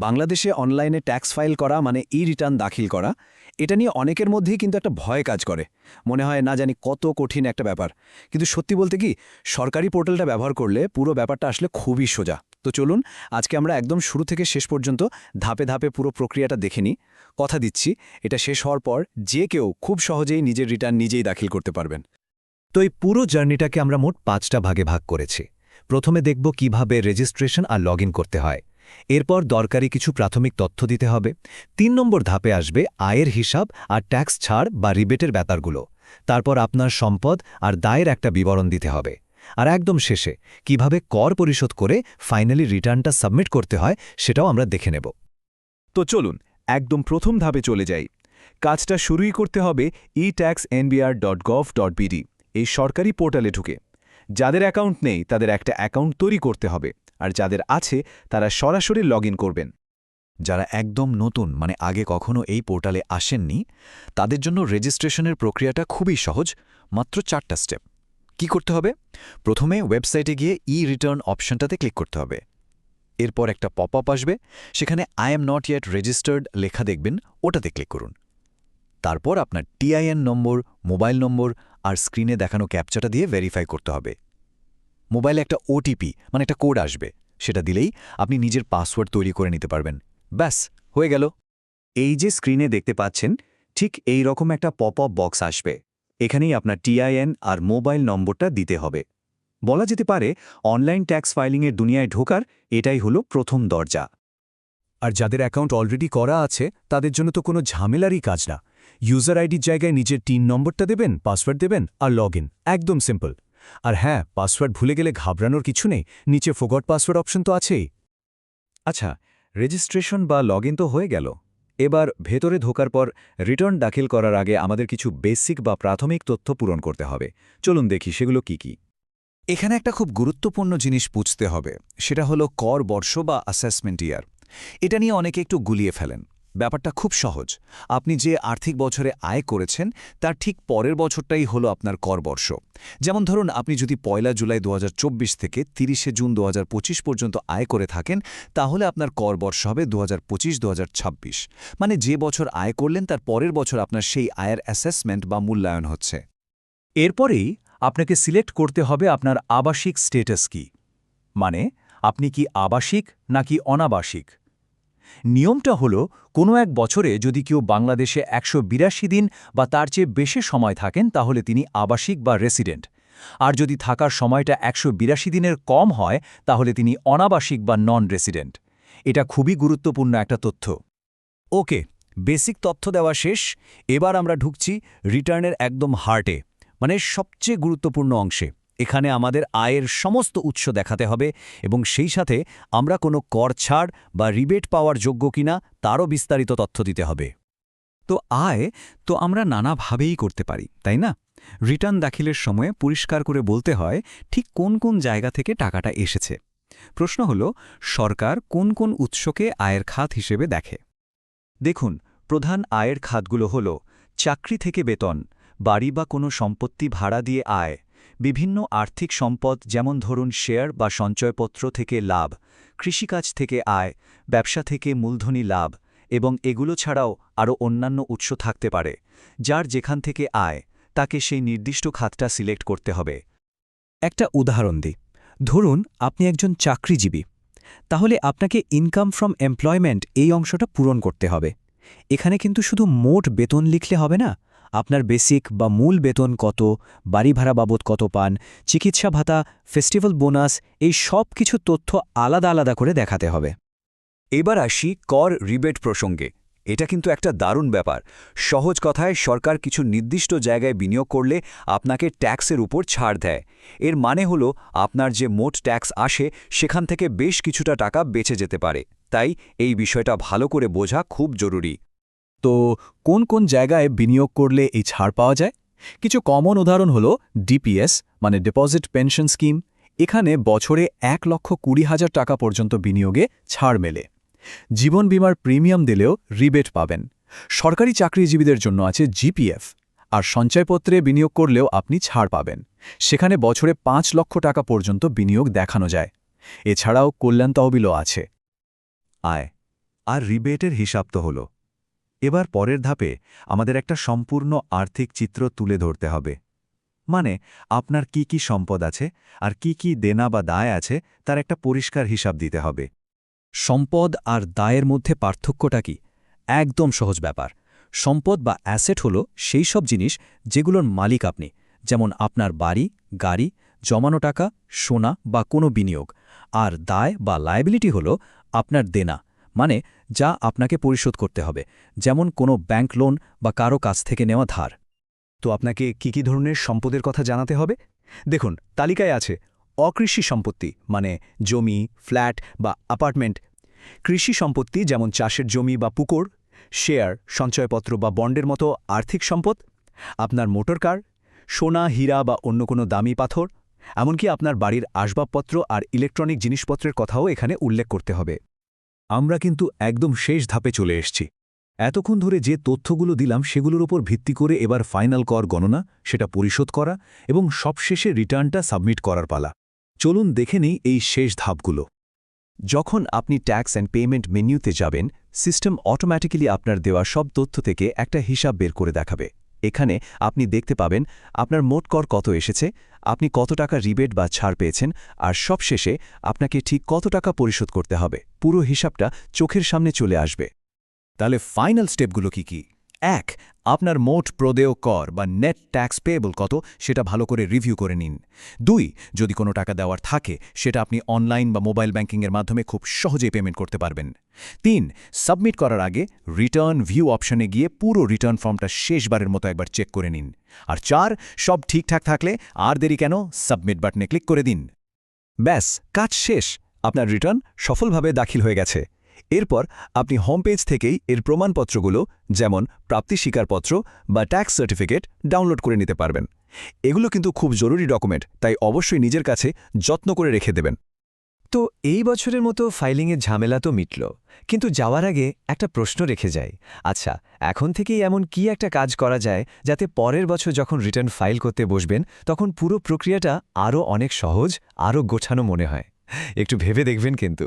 বাংলাদেশে অনলাইনে tax file করা মানে ই রিটার্ন দাখিল করা, এটা নিয়ে অনেকের মধ্যেই কিন্তু একটা ভয় কাজ করে। মনে হয়, না জানি কত কঠিন একটা ব্যাপার। কিন্তু সত্যি বলতে কি, সরকারি পোর্টালটা ব্যবহার করলে পুরো ব্যাপারটা আসলে খুবই সোজা। তো চলুন, আজকে আমরা একদম শুরু থেকে শেষ পর্যন্ত ধাপে ধাপে পুরো প্রক্রিয়াটা দেখে নিই। কথা দিচ্ছি, এটা শেষ হওয়ার পর যে কেউ খুব সহজেই নিজের রিটার্ন নিজেই দাখিল করতে পারবেন। তো এই পুরো জার্নিটাকে আমরা মোট পাঁচটা ভাগে ভাগ করেছি। প্রথমে দেখব কীভাবে রেজিস্ট্রেশন আর লগ করতে হয়। এরপর দরকারি কিছু প্রাথমিক তথ্য দিতে হবে। তিন নম্বর ধাপে আসবে আয়ের হিসাব আর ট্যাক্স ছাড় বা রিবেটের ব্যাপারগুলো। তারপর আপনার সম্পদ আর দায়ের একটা বিবরণ দিতে হবে। আর একদম শেষে, কীভাবে কর পরিশোধ করে ফাইনালি রিটার্নটা সাবমিট করতে হয় সেটাও আমরা দেখে নেব। তো চলুন, একদম প্রথম ধাপে চলে যাই। কাজটা শুরুই করতে হবে ই ট্যাক্স ডট বিডি এই সরকারি পোর্টালে ঢুকে। যাদের অ্যাকাউন্ট নেই, তাদের একটা অ্যাকাউন্ট তৈরি করতে হবে, আর যাদের আছে, তারা সরাসরি লগ করবেন। যারা একদম নতুন মানে আগে কখনো এই পোর্টালে আসেননি, তাদের জন্য রেজিস্ট্রেশনের প্রক্রিয়াটা খুবই সহজ, মাত্র চারটা স্টেপ। কি করতে হবে? প্রথমে ওয়েবসাইটে গিয়ে ই রিটার্ন অপশনটাতে ক্লিক করতে হবে। এরপর একটা পপ আপ আসবে, সেখানে I am not yet registered লেখা দেখবেন, ওটাতে ক্লিক করুন। তারপর আপনার টিআইএন নম্বর, মোবাইল নম্বর আর স্ক্রিনে দেখানো ক্যাপচাটা দিয়ে ভেরিফাই করতে হবে। মোবাইলে একটা ওটিপি মানে একটা কোড আসবে। সেটা দিলেই আপনি নিজের পাসওয়ার্ড তৈরি করে নিতে পারবেন। ব্যাস, হয়ে গেল। এই যে স্ক্রিনে দেখতে পাচ্ছেন, ঠিক এই রকম একটা পপ আপ বক্স আসবে। এখানেই আপনার টিআইএন আর মোবাইল নম্বরটা দিতে হবে। বলা যেতে পারে অনলাইন ট্যাক্স ফাইলিংয়ের দুনিয়ায় ঢোকার এটাই হলো প্রথম দরজা। আর যাদের অ্যাকাউন্ট অলরেডি করা আছে, তাদের জন্য তো কোনো ঝামেলারই কাজ না। ইউজার আইডির জায়গায় নিজের টিন নম্বরটা দেবেন, পাসওয়ার্ড দেবেন আর লগ একদম সিম্পল। আর হ্যাঁ পাসওয়ার্ড ভুলে গেলে ঘাবড়ানোর কিছু নেই, নিচে ফোগট পাসওয়ার্ড অপশন তো আছেই। আচ্ছা রেজিস্ট্রেশন বা লগ তো হয়ে গেল। এবার ভেতরে ঢোকার পর রিটার্ন দাখিল করার আগে আমাদের কিছু বেসিক বা প্রাথমিক তথ্য পূরণ করতে হবে। চলুন দেখি সেগুলো কি কি। এখানে একটা খুব গুরুত্বপূর্ণ জিনিস বুঝতে হবে, সেটা হলো কর বর্ষ বা অ্যাসেসমেন্ট ইয়ার এটা নিয়ে অনেকে একটু গুলিয়ে ফেলেন। ব্যাপারটা খুব সহজ। আপনি যে আর্থিক বছরে আয় করেছেন, তার ঠিক পরের বছরটাই হলো আপনার কর বর্ষ। যেমন ধরুন, আপনি যদি পয়লা জুলাই দু হাজার চব্বিশ থেকে তিরিশে জুন দু হাজার পঁচিশ পর্যন্ত আয় করে থাকেন, তাহলে আপনার কর বর্ষ হবে দু হাজার মানে যে বছর আয় করলেন, তার পরের বছর আপনার সেই আয়ের অ্যাসেসমেন্ট বা মূল্যায়ন হচ্ছে। এরপরেই আপনাকে সিলেক্ট করতে হবে আপনার আবাসিক স্টেটাস কি। মানে আপনি কি আবাসিক নাকি অনাবাসিক? নিয়মটা হল, কোনো এক বছরে যদি কেউ বাংলাদেশে একশো বিরাশি দিন বা তার চেয়ে বেশি সময় থাকেন, তাহলে তিনি আবাসিক বা রেসিডেন্ট। আর যদি থাকার সময়টা একশো বিরাশি দিনের কম হয়, তাহলে তিনি অনাবাসিক বা নন রেসিডেন্ট এটা খুবই গুরুত্বপূর্ণ একটা তথ্য। ওকে, বেসিক তথ্য দেওয়া শেষ। এবার আমরা ঢুকছি রিটার্নের একদম হার্টে মানে সবচেয়ে গুরুত্বপূর্ণ অংশে। এখানে আমাদের আয়ের সমস্ত উৎস দেখাতে হবে এবং সেই সাথে আমরা কোনো কর ছাড় বা রিবেট পাওয়ার যোগ্য কিনা তারও বিস্তারিত তথ্য দিতে হবে। তো আয় তো আমরা নানাভাবেই করতে পারি, তাই না? রিটার্ন দাখিলের সময়ে পরিষ্কার করে বলতে হয়, ঠিক কোন কোন জায়গা থেকে টাকাটা এসেছে? প্রশ্ন হল, সরকার কোন কোন উৎসকে আয়ের খাত হিসেবে দেখে? দেখুন, প্রধান আয়ের খাতগুলো হল, চাকরি থেকে বেতন, বাড়ি বা কোনো সম্পত্তি ভাড়া দিয়ে আয় বিভিন্ন আর্থিক সম্পদ যেমন ধরুন শেয়ার বা সঞ্চয়পত্র থেকে লাভ, কৃষিকাজ থেকে আয়, ব্যবসা থেকে মূলধনী লাভ এবং এগুলো ছাড়াও আরও অন্যান্য উৎস থাকতে পারে, যার যেখান থেকে আয়, তাকে সেই নির্দিষ্ট খাতটা সিলেক্ট করতে হবে। একটা উদাহরণ দিই। ধরুন, আপনি একজন চাকরিজীবী। তাহলে আপনাকে ইনকাম ফ্রম এমপ্লয়মেন্ট এই অংশটা পূরণ করতে হবে। এখানে কিন্তু শুধু মোট বেতন লিখলে হবে না আপনার বেসিক বা মূল বেতন কত, বাড়ি ভাড়া বাবদ কত পান, চিকিৎসা ভাতা, ফেস্টিভ্যাল বোনাস, এই সব কিছু তথ্য আলাদা আলাদা করে দেখাতে হবে। এবার আসি কর রিবেট প্রসঙ্গে। এটা কিন্তু একটা দারুণ ব্যাপার। সহজ কথায় সরকার কিছু নির্দিষ্ট জায়গায় বিনিয়োগ করলে আপনাকে ট্যাক্সের উপর ছাড় দেয়। এর মানে হলো আপনার যে মোট ট্যাক্স আসে, সেখান থেকে বেশ কিছুটা টাকা বেঁচে যেতে পারে। তাই এই বিষয়টা ভালো করে বোঝা খুব জরুরি। তো কোন কোন জায়গায় বিনিয়োগ করলে এই ছাড় পাওয়া যায়? কিছু কমন উদাহরণ হল ডিপিএস মানে ডিপোজিট পেনশন স্কিম এখানে বছরে এক লক্ষ কুড়ি হাজার টাকা পর্যন্ত বিনিয়োগে ছাড় মেলে। জীবন বিমার প্রিমিয়াম দিলেও রিবেট পাবেন। সরকারি চাকরিজীবীদের জন্য আছে জিপিএফ আর সঞ্চয়পত্রে বিনিয়োগ করলেও আপনি ছাড় পাবেন। সেখানে বছরে পাঁচ লক্ষ টাকা পর্যন্ত বিনিয়োগ দেখানো যায়। এছাড়াও কল্যাণ তহবিলও আছে। আয়। আর রিবেটের হিসাব তো হল। এবার পরের ধাপে আমাদের একটা সম্পূর্ণ আর্থিক চিত্র তুলে ধরতে হবে। মানে আপনার কি কি সম্পদ আছে আর কি কি দেনা বা দায় আছে তার একটা পরিষ্কার হিসাব দিতে হবে। সম্পদ আর দায়ের মধ্যে পার্থক্যটা কি? একদম সহজ ব্যাপার। সম্পদ বা অ্যাসেট হল সেই সব জিনিস যেগুলোর মালিক আপনি, যেমন আপনার বাড়ি, গাড়ি, জমানো টাকা, সোনা বা কোনো বিনিয়োগ। আর দায় বা লায়াবিলিটি হল আপনার দেনা মানে যা আপনাকে পরিশোধ করতে হবে, যেমন কোনো ব্যাংক লোন বা কারও কাছ থেকে নেওয়া ধার। তো আপনাকে কি কি ধরনের সম্পদের কথা জানাতে হবে? দেখুন, তালিকায় আছে অকৃষি সম্পত্তি মানে জমি, ফ্ল্যাট বা অ্যাপার্টমেন্ট। কৃষি সম্পত্তি যেমন চাষের জমি বা পুকুর, শেয়ার, সঞ্চয়পত্র বা বন্ডের মতো আর্থিক সম্পদ, আপনার মোটর কার, সোনা, হীরা বা অন্য কোনো দামি পাথর, এমনকি আপনার বাড়ির আসবাবপত্র আর ইলেকট্রনিক জিনিসপত্রের কথাও এখানে উল্লেখ করতে হবে। আমরা কিন্তু একদম শেষ ধাপে চলে এসছি। এতক্ষণ ধরে যে তথ্যগুলো দিলাম সেগুলোর উপর ভিত্তি করে এবার ফাইনাল কর গণনা, সেটা পরিশোধ করা এবং সবশেষে রিটার্নটা সাবমিট করার পালা। চলুন দেখে নিই এই শেষ ধাপগুলো। যখন আপনি ট্যাক্স অ্যান্ড পেমেন্ট মেনিউতে যাবেন, সিস্টেম অটোম্যাটিক্যালি আপনার দেওয়া সব তথ্য থেকে একটা হিসাব বের করে দেখাবে। এখানে আপনি দেখতে পাবেন আপনার মোট কর কত এসেছে, আপনি কত টাকা রিবেট বা ছাড় পেয়েছেন, আর সবশেষে আপনাকে ঠিক কত টাকা পরিশোধ করতে হবে। পুরো হিসাবটা চোখের সামনে চলে আসবে। তাহলে ফাইনাল স্টেপগুলো কি কি? এক, আপনার মোট প্রদেয় কর বা নেট ট্যাক্স পেয়েবল কত সেটা ভালো করে রিভিউ করে নিন। দুই, যদি কোনো টাকা দেওয়ার থাকে সেটা আপনি অনলাইন বা মোবাইল ব্যাংকিংয়ের মাধ্যমে খুব সহজেই পেমেন্ট করতে পারবেন। তিন সাবমিট করার আগে রিটার্ন ভিউ অপশনে গিয়ে পুরো রিটার্ন ফর্মটা শেষবারের মতো একবার চেক করে নিন। আর চার, সব ঠিকঠাক থাকলে আর দেরি কেন? সাবমিট বাটনে ক্লিক করে দিন। ব্যাস, কাজ শেষ। আপনার রিটার্ন সফলভাবে দাখিল হয়ে গেছে। এরপর আপনি হোম পেজ থেকেই এর প্রমাণপত্রগুলো, যেমন প্রাপ্তি স্বীকারপত্র বা ট্যাক্স সার্টিফিকেট ডাউনলোড করে নিতে পারবেন। এগুলো কিন্তু খুব জরুরি ডকুমেন্ট তাই অবশ্যই নিজের কাছে যত্ন করে রেখে দেবেন। তো এই বছরের মতো ফাইলিংয়ের ঝামেলা তো মিটল, কিন্তু যাওয়ার আগে একটা প্রশ্ন রেখে যাই। আচ্ছা এখন থেকেই এমন কি একটা কাজ করা যায়, যাতে পরের বছর যখন রিটার্ন ফাইল করতে বসবেন, তখন পুরো প্রক্রিয়াটা আরও অনেক সহজ আরও গোছানো মনে হয়। একটু ভেবে দেখবেন কিন্তু।